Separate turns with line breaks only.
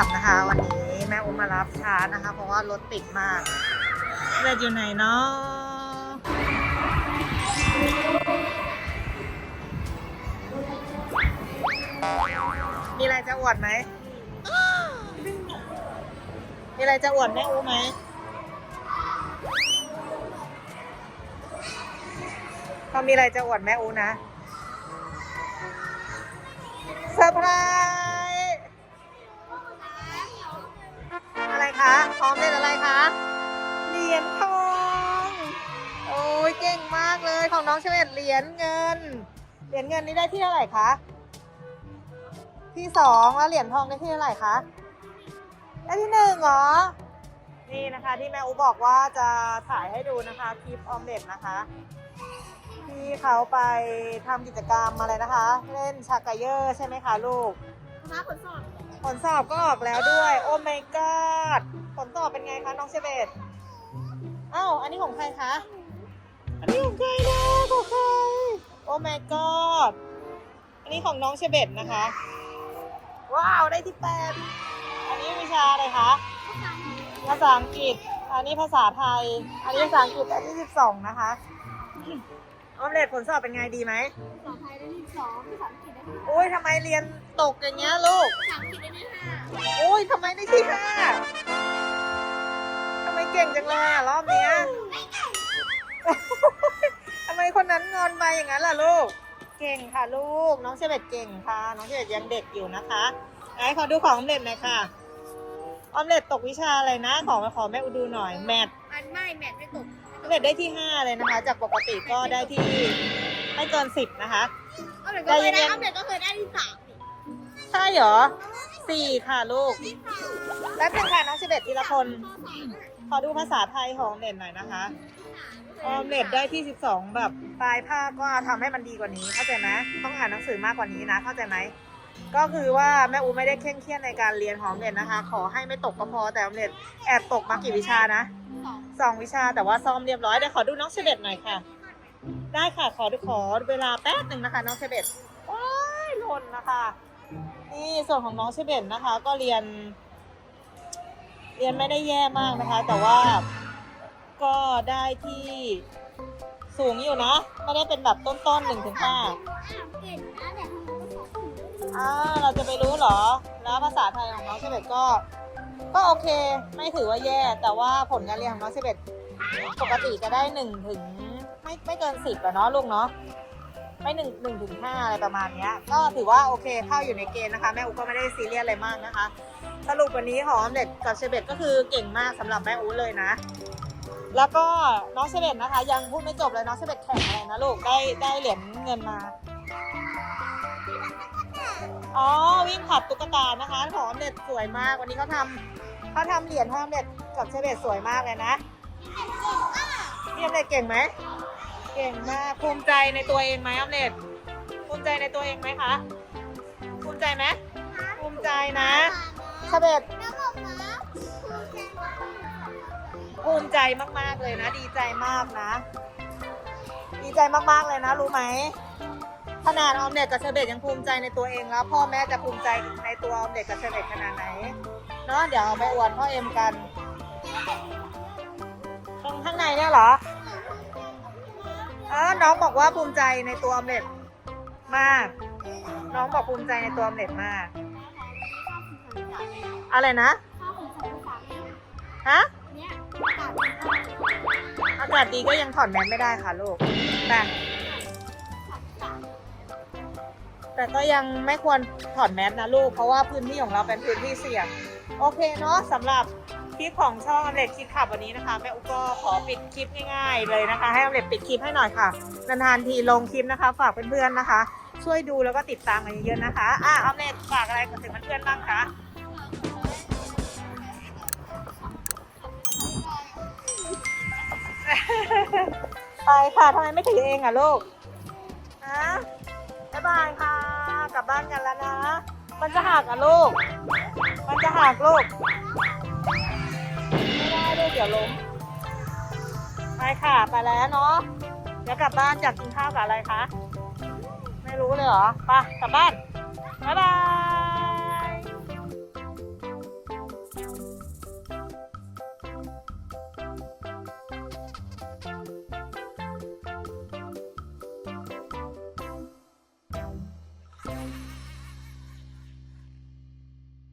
ลับนะคะ วันนี้แม่อุ้มมารับช้านะคะ เพราะว่ารถติดมากเลืออยู่ไหนเนาะมีอะไรจะอวดไหม มีอะไรจะอวดแม่อุ้มไหมเขามีอะไรจะอวดแม่อูนะเซอร์ไพรส์ เลยของน้องเฉลตเหรียญเงิน เหรียญเงินนี่ได้ที่เท่าไหร่คะ ที่สองแล้วเหรียญทองได้ที่เท่าไหร่คะ ได้ที่หนึ่งเหรอ นี่นะคะที่แม่อูบอกว่าจะถ่ายให้ดูนะคะคลิปออมเล็ตนะคะ ที่เขาไปทำกิจกรรมอะไรนะคะ เล่นชากาเยอร์ใช่ไหมคะลูก
มาผลสอบ
ผลสอบก็ออกแล้วด้วย โอ้ my god ผลสอบเป็นไงคะน้องเชเบตอ้าวอันนี้ของใครคะ อันนี้ของใครนะของใครโอ้ my god อันนี้ของน้องเชเบตนะคะ ว้าว ได้ที่แปดอันนี้วิชาอะไรคะ ภาษาอังกฤษ อันนี้ภาษาไทย อันนี้ภาษาอังกฤษ อันที่สิบสองนะคะ ออมเล็ตผลสอบเป็นไงดีไหม
ภาษาไทยได้ที่สองภาษาอังกฤษได้ที่
อุ้ยทำไมเรียนตกอย่างเงี้ยลูก
ภาษาอังกฤษได้ที่ห้า
อุ้ยทำไมได้ที่ห้าทำไมเก่งจังเลยอะรอบเนี้ คนนั้นงอนไปอย่างนั้นล่ะลูก เก่งค่ะลูก น้องเชเบตเก่งค่ะ น้องเชเบตยังเด็กอยู่นะคะไหนขอดูของออมเล็ตหน่อยค่ะ ออมเล็ตตกวิชาอะไรนะ ขอขอแม่อุดูหน่อย แมท
อันไม่แมทไม่ตก
ออมเล็ตได้ที่ห้าเลยนะคะ จากปกติก็ได้ที่ไม่เกินสิบนะคะ
เอาเด็กก็เคย
ใจเย็
ได้
นๆ
เอาเด็กก็เคยได้ที่สามนี่
ใช่เหรอ สี่ค่ะลูก แป๊บนึงค่ะน้องเชเบตทีละคน ขอดูภาษาไทยของเล็ตหน่อยนะคะออมเล็ตได้ที่12แบบปลายภาคก็ทำให้มันดีกว่านี้ เข้าใจไหมต้องอ่านหนังสือมากกว่านี้นะ เข้าใจไหม ก็คือว่าแม่อูไม่ได้เคร่งเครียดในการเรียนของออมเล็ตนะคะ ขอให้ไม่ตกก็พอแต่ออมเล็ตแอบตกมากี่วิชานะ
สอง
วิชาแต่ว่าซ้อมเรียบร้อยเดี๋ยวขอดูน้องเชเบตหน่อยค่ะ ได้ค่ะขอดูขอเวลาแป๊บหนึ่งนะคะ น้องเชเบตโอ้ยหล่นนะคะ นี่ส่วนของน้องเชเบตนะคะ ก็เรียน เรียนไม่ได้แย่มากนะคะ แต่ว่าก็ได้ที่สูงอยู่นะไม่ได้เป็นแบบต้นๆหนึ่งถึงห้า
เก่งนะแต่ทำไมภาษาอัง
อ่าเราจะไปรู้เหรอ แล้วภาษาไทยของน้องเชเบตก็ ก็โอเค ไม่ถือว่าแย่ แต่ว่าผลการเรียนของน้องเชเบตปกติจะได้หนึ่งถึง ไม่ไม่เกินสิบอะเนาะลูกเนาะ ไม่หนึ่งหนึ่งถึงห้าอะไรประมาณนี้ก็ถือว่าโอเคเข้าอยู่ในเกณฑ์นะคะ แม่อูก็ไม่ได้ซีเรียสอะไรมากนะคะ สรุปวันนี้ขอมเล็ตกับเชเบตก็คือเก่งมากสำหรับแม่อูเลยนะ แล้วก็น้องเชเบตนะคะ ยังพูดไม่จบเลยน้องเชเบตแข่งอะไรนะลูกได้ได้เหรียญเงินมาอ๋อวิ่งขับตุ๊กตานะคะขอมเล็ตสวยมากวันนี้เขาทำเขาทำเหรียญหอมเล็ตกับเชเบตสวยมากเลยนะพี่ออมเล็ตเก่งไหม เก่งมาก ภูมิใจในตัวเองไหมออมเล็ตภูมิใจในตัวเองไหมคะ ภูมิใจไหมภูมิใจนะเชเบต
แล้วบอกนะ
ภูมิใจมาก ๆ เลยนะ ดีใจมากนะ ดีใจมาก ๆ เลยนะ รู้ไหม ขนาดออมเด็กกับเชเบตยังภูมิใจในตัวเองแล้ว พ่อแม่จะภูมิใจในตัวออมเด็กกับเชเบตขนาดไหน เนาะเดี๋ยวเอาไปอวดพ่อเอ็มกัน ตรงข้างในเนี่ยเหรอ เออน้องบอกว่าภูมิใจในตัวออมเด็กมาก น้องบอกภูมิใจในตัวออมเด็กมาก อะไรนะ ฮะ
เนี่ย
อากาศดีก็ยังถอดแมสไม่ได้ค่ะลูก แต่แต่ก็ยังไม่ควรถอดแมสนะลูก เพราะว่าพื้นที่ของเราเป็นพื้นที่เสี่ยง โอเคเนาะสำหรับ คลิปของช่องอมเล็ตคิดขับวันนี้นะคะแม่อุกก็ขอปิดคลิปง่าย ๆ เลยนะคะ ให้อมเล็ตปิดคลิปให้หน่อยค่ะนานๆทีลงคลิปนะคะ ฝากเพื่อนๆนะคะ ช่วยดูแล้วก็ติดตามกันเยอะๆนะคะอะอมเล็ตฝากอะไรกับถึงเพื่อนๆบ้างคะไปค่ะทำไมไม่ถือเองอะลูกฮะบ๊ายบายค่ะ กลับบ้านกันแล้วนะ มันจะหักอะลูก มันจะหักลูก ดี๋ยวล้ม ไปค่ะ ไปแล้วเนาะ เดี๋ยวกลับบ้านอยากกินข้าวกับอะไรคะ ไม่รู้เลยเหรอ ไปกลับบ้าน บ๊ายบาย